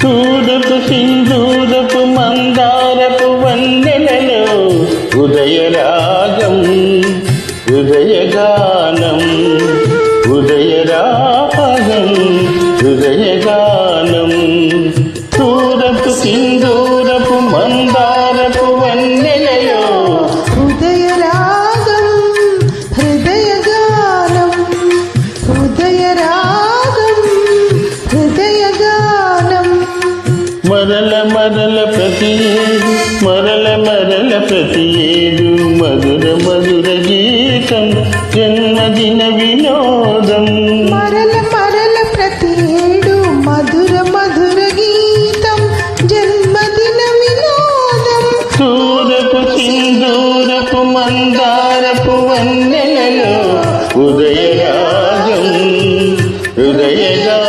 తూరపు సింధూరపు మందారపు వందనలో ఉదయరాగం ఉదయగానం ఉదయరాగం ఉదయగానం. తూరపు సింధూరపు మందారపు వందనలో ఉదయరాగం హృదయగానం ఉదయరా మరల మరల ప్రతి ఏడు మరల మరల ప్రతి ఏడు మధుర మధుర గీతం జన్మదిన వినోదం. మరల మరల ప్రతి ఏడు మధుర మధుర గీతం జన్మదిన వినోదం. సూరపు సింధూరపు మందారపు వన్నెలలో ఉదయరాజం హృదయగా